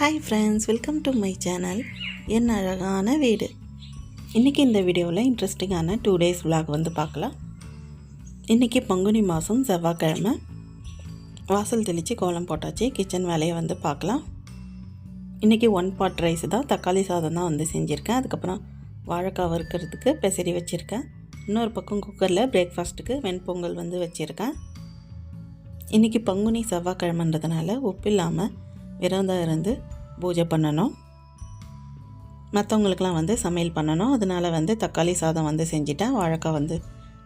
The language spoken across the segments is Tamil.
Hi friends welcome to my channel என் அழகான வீடு. இன்றைக்கி இந்த வீடியோவில் இன்ட்ரெஸ்டிங்கான டூ டேஸ் விலாக் வந்து பார்க்கலாம். இன்றைக்கி பங்குனி மாதம் செவ்வாய்க்கிழமை. வாசல் தெளித்து கோலம் போட்டாச்சு கிச்சன் வேலையை வந்து பார்க்கலாம். இன்றைக்கி ஒன் பாட் ரைஸ் தான் தக்காளி சாதம் தான் வந்து செஞ்சுருக்கேன். அதுக்கப்புறம் வாழைக்காய் வறுக்கிறதுக்கு பெசரி வச்சுருக்கேன். இன்னொரு பக்கம் குக்கரில் பிரேக்ஃபாஸ்ட்டுக்கு வெண்பொங்கல் வந்து வச்சுருக்கேன். இன்றைக்கி பங்குனி செவ்வாய்க்கிழமைன்றதுனால உப்பு இல்லாமல் விரதம் இருந்து பூஜை பண்ணணும். மற்றவங்களுக்கெலாம் வந்து சமையல் பண்ணணும். அதனால் வந்து தக்காளி சாதம் வந்து செஞ்சுட்டேன். வாழைக்காய் வந்து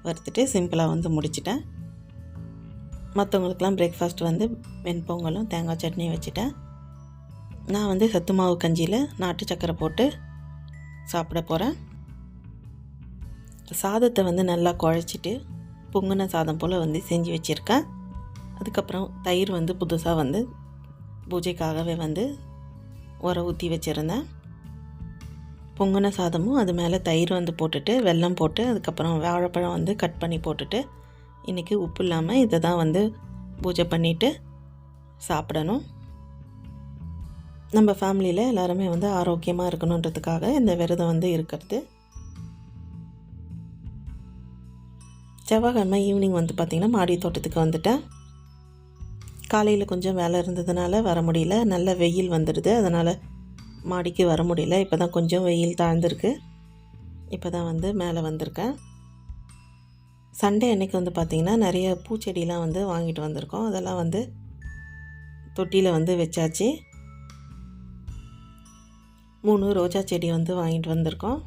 வறுத்துட்டு சிம்பிளாக வந்து முடிச்சிட்டேன். மற்றவங்களுக்கெலாம் பிரேக்ஃபாஸ்ட் வந்து வெண்பொங்கலும் தேங்காய் சட்னி வச்சுட்டேன். நான் வந்து சத்து மாவு கஞ்சியில் நாட்டு சக்கரை போட்டு சாப்பிட போகிறேன் சாதத்தை வந்து நல்லா குழச்சிட்டு பொங்கின சாதம் போல் வந்து செஞ்சு வச்சுருக்கேன். அதுக்கப்புறம் தயிர் வந்து புதுசாக வந்து பூஜைக்காகவே வந்து உர ஊற்றி வச்சுருந்தேன். பொங்கின சாதமும் அது மேலே தயிர் வந்து போட்டுட்டு வெல்லம் போட்டு அதுக்கப்புறம் வாழைப்பழம் வந்து கட் பண்ணி போட்டுட்டு இன்றைக்கி உப்பு இல்லாமல் இதை தான் வந்து பூஜை பண்ணிவிட்டு சாப்பிடணும். நம்ம ஃபேமிலியில் எல்லாருமே வந்து ஆரோக்கியமாக இருக்கணுன்றதுக்காக இந்த விரதம் வந்து இருக்கிறது. செவ்வாய்க்கிழமை ஈவினிங் வந்து பார்த்திங்கன்னா மாடி தோட்டத்துக்கு வந்துட்டேன். காலையில் கொஞ்சம் வேலை இருந்ததுனால வர முடியல. நல்ல வெயில் வந்துடுது. அதனால் மாடிக்கு வர முடியல. இப்போ தான் கொஞ்சம் வெயில் தாழ்ந்திருக்கு. இப்போ தான் வந்து மேலே வந்திருக்கேன். சண்டே அன்னைக்கு வந்து பார்த்திங்கன்னா நிறைய பூச்செடிலாம் வந்து வாங்கிட்டு வந்திருக்கோம். அதெல்லாம் வந்து தொட்டியில் வந்து வச்சாச்சு. மூணு ரோஜா செடி வந்து வாங்கிட்டு வந்திருக்கோம்.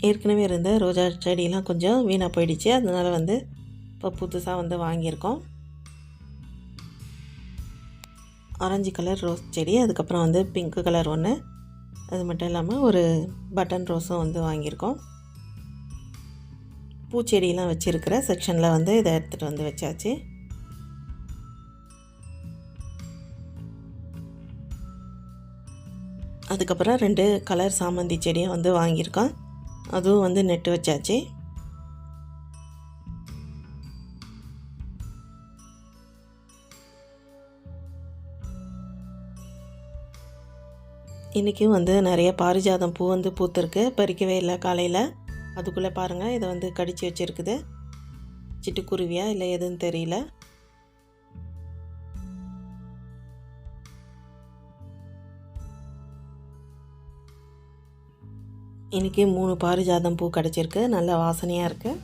ஏற்கனவே இருந்த ரோஜா செடியெலாம் கொஞ்சம் வீணாக போயிடுச்சு. அதனால் வந்து இப்போ புதுசாக வந்து வாங்கியிருக்கோம். ஆரஞ்சு கலர் ரோஸ் செடி அதுக்கப்புறம் வந்து பிங்க் கலர் ஒன்று அது மட்டும் இல்லாமல் ஒரு பட்டன் ரோஸும் வந்து வாங்கியிருக்கோம். பூச்செடியெலாம் வச்சுருக்கிற செக்ஷனில் வந்து இதை எடுத்துகிட்டு வந்து வச்சாச்சு. அதுக்கப்புறம் ரெண்டு கலர் சாமந்தி செடியை வந்து வாங்கியிருக்கோம். அதுவும் வந்து நெட்டு வச்சாச்சு. இன்றைக்கும் வந்து நிறைய பாரிஜாதம் பூ வந்து பூத்திருக்கு. பறிக்கவே இல்லை காலையில். அதுக்குள்ளே பாருங்கள் இதை வந்து கடித்து வச்சுருக்குது. சிட்டுக்குருவியா இல்லை எதுன்னு தெரியல. இன்றைக்கி மூணு பாரிஜாதம் பூ கிடச்சிருக்கு. நல்ல வாசனையாக இருக்குது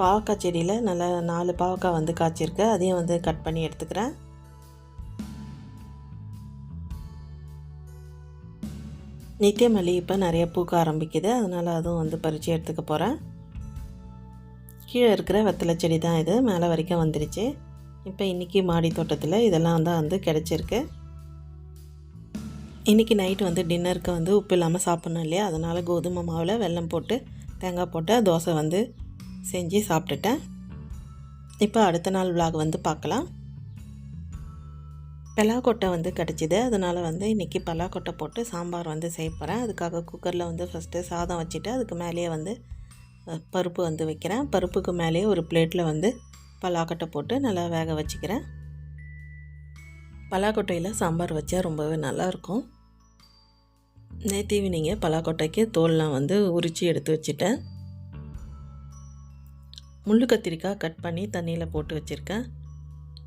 பாவக்காய் செடியில் நல்லா நாலு பாவக்காய் வந்து காய்ச்சிருக்கு. அதையும் வந்து கட் பண்ணி எடுத்துக்கிறேன். நித்தியமல்லி இப்போ நிறைய பூக்க ஆரம்பிக்குது. அதனால் அதுவும் வந்து பறித்து எடுத்துக்க போகிறேன் கீழே இருக்கிற வெத்தலை செடி தான் இது. மேலே வரைக்கும் வந்துடுச்சு இப்போ இன்றைக்கி மாடி தோட்டத்தில் இதெல்லாம் தான் வந்து கிடச்சிருக்கு. இன்றைக்கி நைட்டு வந்து டின்னருக்கு வந்து உப்பு இல்லாமல் சாப்பிட்ணும் இல்லையா? அதனால் கோதுமை மாவில் வெல்லம் போட்டு தேங்காய் போட்டு தோசை வந்து செஞ்சு சாப்பிட்டுட்டேன். இப்போ அடுத்த நாள் விலாக் வந்து பார்க்கலாம். பலாக்கொட்டை வந்து கிடச்சிது. அதனால் வந்து இன்றைக்கி பலாக்கொட்டை போட்டு சாம்பார் வந்து செய்ய போகிறேன் அதுக்காக குக்கரில் வந்து ஃபஸ்ட்டு சாதம் வச்சுட்டு அதுக்கு மேலேயே வந்து பருப்பு வந்து வைக்கிறேன். பருப்புக்கு மேலேயே ஒரு பிளேட்டில் வந்து பலாக்கொட்டை போட்டு நல்லா வேக வச்சுக்கிறேன். பலாக்கொட்டையில் சாம்பார் வச்சா ரொம்பவே நல்லாயிருக்கும் நேற்று ஈவினிங்கே பலாக்கொட்டைக்கு தோல்லாம் வந்து உரித்து எடுத்து வச்சுட்டேன். முள்ளு கத்திரிக்காய் கட் பண்ணி தண்ணியில் போட்டு வச்சுருக்கேன்.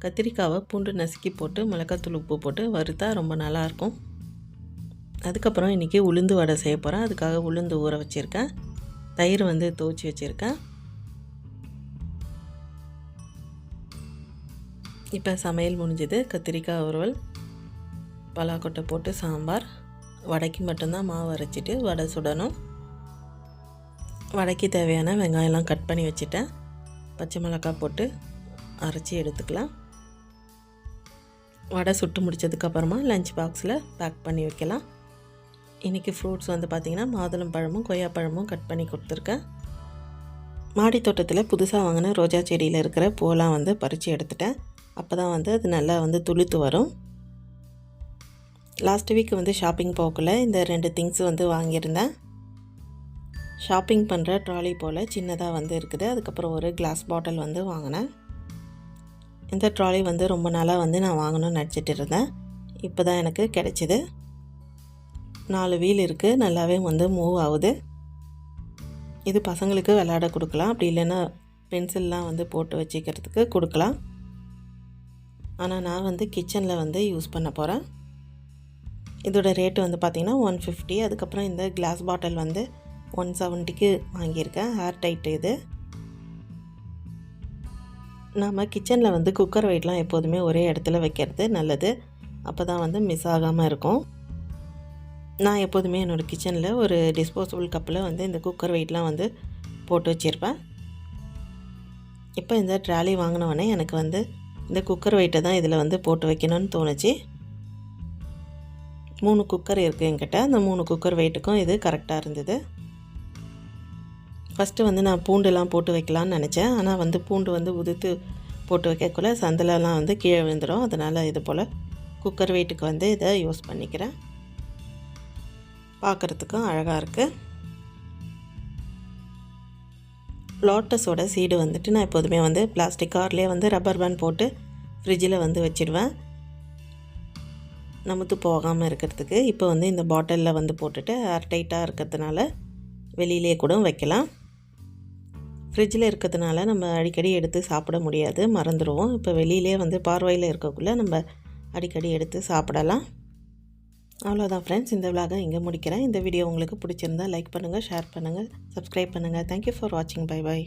கத்திரிக்காவை பூண்டு நசுக்கி போட்டு மிளகாத்தூள் உப்பு போட்டு வறுத்தா ரொம்ப நல்லாயிருக்கும். அதுக்கப்புறம் இன்றைக்கி உளுந்து வடை செய்ய போகிறேன் அதுக்காக உளுந்து ஊற வச்சுருக்கேன். தயிர் வந்து துவச்சி வச்சுருக்கேன். இப்போ சமையல் முடிஞ்சது. கத்திரிக்காய் உருவல் பலாக்கொட்டை போட்டு சாம்பார். வடைக்கு மட்டும்தான் மாவு அரைச்சிட்டு வடை சுடணும். வடைக்கு தேவையான வெங்காயம்லாம் கட் பண்ணி வச்சுட்டேன். பச்சை மிளகாய் போட்டு அரைச்சி எடுத்துக்கலாம். வடை சுட்டு முடிச்சதுக்கப்புறமா லஞ்ச் பாக்ஸில் பேக் பண்ணி வைக்கலாம். இன்றைக்கி ஃப்ரூட்ஸ் வந்து பார்த்திங்கன்னா மாதுளம் பழமும் கொய்யாப்பழமும் கட் பண்ணி கொடுத்துருக்கேன். மாடி தோட்டத்தில் புதுசாக வாங்கின ரோஜா செடியில் இருக்கிற பூலாம் வந்து பறித்து எடுத்துட்டேன். அப்போ தான் வந்து அது நல்லா வந்து துளுத்து வரும். லாஸ்ட் வீக் வந்து ஷாப்பிங் போகல இந்த ரெண்டு திங்ஸ் வந்து வாங்கியிருந்தேன். ஷாப்பிங் பண்ணுற ட்ராலி போல் சின்னதாக வந்து இருக்குது. அதுக்கப்புறம் ஒரு கிளாஸ் பாட்டில் வந்து வாங்கினேன். இந்த ட்ராலி வந்து ரொம்ப நாளாக வந்து நான் வாங்கணும்னு நினச்சிட்டு இருந்தேன். இப்போ தான் எனக்கு கிடைச்சிது. நாலு வீல் இருக்குது நல்லாவே வந்து மூவ் ஆகுது. இது பசங்களுக்கு விளையாட கொடுக்கலாம். அப்படி இல்லைன்னா பென்சில்லாம் வந்து போட்டு வச்சுக்கிறதுக்கு கொடுக்கலாம். ஆனால் நான் வந்து கிச்சனில் வந்து யூஸ் பண்ண போகிறேன் இதோட ரேட்டு வந்து பார்த்திங்கன்னா ஒன் ஃபிஃப்டி அதுக்கப்புறம் இந்த கிளாஸ் பாட்டில் வந்து ஒன் செவன்ட்டிக்கு வாங்கியிருக்கேன். ஹேர் டைட் இது. நாம் கிச்சனில் வந்து குக்கர் வெயிட்லாம் எப்போதுமே ஒரே இடத்துல வைக்கிறது நல்லது. அப்போ தான் வந்து மிஸ் ஆகாமல் இருக்கும். நான் எப்போதுமே என்னோடய கிச்சனில் ஒரு டிஸ்போசபிள் கப்பில் வந்து இந்த குக்கர் வெயிட்லாம் வந்து போட்டு வச்சுருப்பேன். இப்போ இந்த ட்ராலி வாங்கினவொடனே எனக்கு வந்து இந்த குக்கர் வெயிட்டை தான் இதில் வந்து போட்டு வைக்கணும்னு தோணுச்சு. மூணு குக்கர் இருக்குது என்கிட்ட. அந்த மூணு குக்கர் வெயிட்டுக்கும் இது கரெக்டாக இருந்தது. ஃபஸ்ட்டு வந்து நான் பூண்டுலாம் போட்டு வைக்கலான்னு நினச்சேன். ஆனால் வந்து பூண்டு வந்து உதுத்து போட்டு வைக்கக்குள்ள சந்தலெல்லாம் வந்து கீழே விழுந்துடும் அதனால் இது போல் குக்கர் வெயிட்டுக்கு வந்து இதை யூஸ் பண்ணிக்கிறேன். பார்க்குறதுக்கும் அழகாக இருக்குது லோட்டஸோட சீடு வந்துட்டு நான் எப்போதுமே வந்து பிளாஸ்டிக் கார்லேயே வந்து ரப்பர் பேண்ட் போட்டு ஃப்ரிட்ஜில் வந்து வச்சிடுவேன். நமுத்து போகாமல் இருக்கிறதுக்கு. இப்போ வந்து இந்த பாட்டிலில் வந்து போட்டுட்டு ஏர்டைட்டாக இருக்கிறதுனால வெளியிலே கூட வைக்கலாம். ஃப்ரிட்ஜில் இருக்கிறதுனால நம்ம அடிக்கடி எடுத்து சாப்பிட முடியாது. மறந்துடுவோம் இப்போ வெளியிலே வந்து பார்வையில் இருக்கக்குள்ளே நம்ம அடிக்கடி எடுத்து சாப்பிடலாம். அவ்வளோதான் ஃப்ரெண்ட்ஸ் இந்த விழாக இங்கே முடிக்கிறேன். இந்த வீடியோ உங்களுக்கு பிடிச்சிருந்தா லைக் பண்ணுங்கள் ஷேர் பண்ணுங்கள் சப்ஸ்கிரைப் பண்ணுங்கள் தேங்க்யூ ஃபார் வாட்சிங் பை பை